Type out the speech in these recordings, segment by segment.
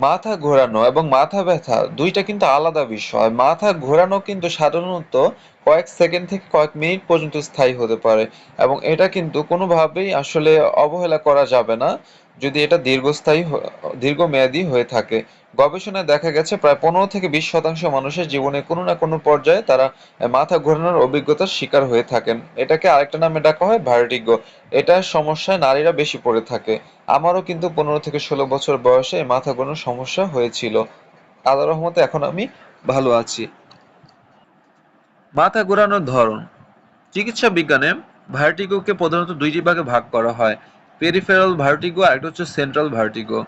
মাথা ঘোরানো এবং মাথা ব্যথা দুইটা কিন্তু আলাদা বিষয়। মাথা ঘোরানো কিন্তু সাধারণত কয়েক সেকেন্ড থেকে কয়েক মিনিট পর্যন্ত স্থায়ী হতে পারে এবং এটা কিন্তু কোনোভাবেই আসলে অবহেলা করা যাবে না যদি এটা দীর্ঘস্থায়ী দীর্ঘমেয়াদী হয়ে থাকে। গবেষণায় দেখা গেছে প্রায় পনেরো থেকে বিশ শতাংশ মানুষের জীবনে কোনো না কোনো পর্যায়ে তারা মাথা ঘোরানোর অভিজ্ঞতার শিকার হয়ে থাকেন। এটাকে আরেকটা নামে ডাকা হয় ভার্টিগো এটা সমস্যায় নারীরা বেশি পড়ে থাকে। আমারও কিন্তু পনেরো থেকে ষোলো বছর বয়সে মাথা ঘোরানোর সমস্যা হয়েছিল। আল্লাহর রহমতে এখন আমি ভালো আছি। মাথা ঘোরানোর ধরন। চিকিৎসা বিজ্ঞানে ভার্টিগোকে প্রধানত দুইটি ভাগে ভাগ করা হয়, পেরিফেরাল ভার্টিগো আর একটা হচ্ছে সেন্ট্রাল ভার্টিগো।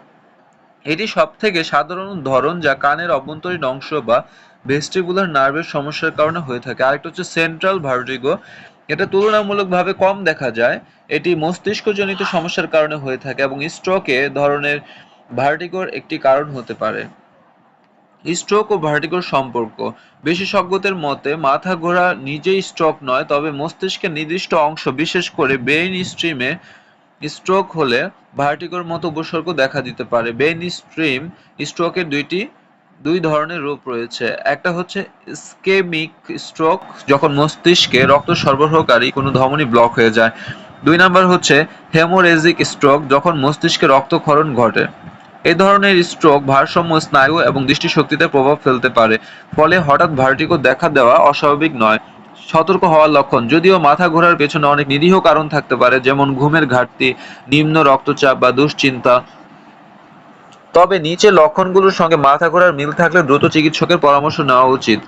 এটি সব থেকে সাধারণ ধরন যা কানের অভ্যন্তরীণ অংশ বা ভেস্টিবুলার নার্ভের সমস্যার কারণে হয়ে থাকে। আরেকটা হচ্ছে সেন্ট্রাল ভার্টিগো। এটা তুলনামূলকভাবে কম দেখা যায়। এটি মস্তিষ্কজনিত সমস্যার কারণে হয়ে থাকে এবং স্ট্রোকে ধরনের ভার্টিগোর একটি কারণ হতে পারে। স্ট্রোক ও ভার্টিগোর সম্পর্ক। বিশেষজ্ঞদের মতে, মাথা ঘোরা নিজেই স্ট্রোক নয়, তবে মস্তিষ্কের নির্দিষ্ট অংশ, বিশেষ করে ব্রেইন স্ট্রিমে স্ট্রোক হলে ভার্টিগোর মতো উপসর্গ দেখা দিতে পারে। ব্রেইন স্ট্রিম স্ট্রোকের দুইটি, দুই ধরনের রূপ রয়েছে। একটা হচ্ছে স্কেমিক স্ট্রোক যখন মস্তিষ্কে রক্ত সরবরাহকারী কোনো ধমনী ব্লক হয়ে যায়। দুই নাম্বার হচ্ছে হেমোরেজিক স্ট্রোক যখন মস্তিষ্কে রক্তক্ষরণ ঘটে। এই ধরনের স্ট্রোক ভারসাম্য, স্নায়ু এবং দৃষ্টিশক্তিতে প্রভাব ফেলতে পারে। ফলে হঠাৎ ভার্টিগো দেখা দেওয়া অস্বাভাবিক নয়। সতর্ক হওয়ার লক্ষণ, যদিও মাথা ঘোরার পেছনে অনেক নিরীহ কারণ থাকতে পারে, যেমন ঘুমের ঘাটতি, নিম্ন রক্তচাপ বা দুশ্চিন্তা। তবে নিচে লক্ষণগুলোর সঙ্গে মাথা ঘোরার মিল থাকলে দ্রুত চিকিৎসকের পরামর্শ নেওয়া উচিত।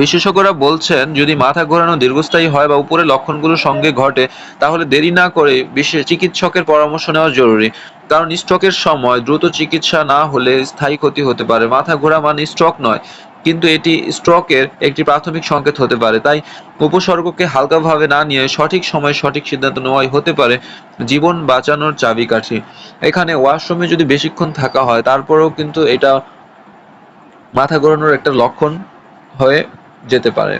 বিশেষজ্ঞরা বলছেন, যদি মাথা ঘোরানো দীর্ঘস্থায়ী হয় বা উপরে লক্ষণগুলোর সঙ্গে ঘটে, তাহলে দেরি না করে বিশেষ চিকিৎসকের পরামর্শ নেওয়া জরুরি। কারণ স্ট্রোকের সময় দ্রুত চিকিৎসা না হলে স্থায়ী ক্ষতি হতে পারে। মাথা ঘোরা মানে স্ট্রোক নয়, কিন্তু এটি স্ট্রোকের একটি প্রাথমিক সংকেত হতে পারে। তাই উপসর্গকে হালকাভাবে না নিয়ে সঠিক সময়ে সঠিক সিদ্ধান্ত নেওয়াই হতে পারে জীবন বাঁচানোর চাবিকাঠি। এখানে ওয়াশরুমে যদি বেশিক্ষণ থাকা হয়, তারপরেও কিন্তু এটা মাথা ঘোরানোর একটা লক্ষণ হয়ে যেতে পারে।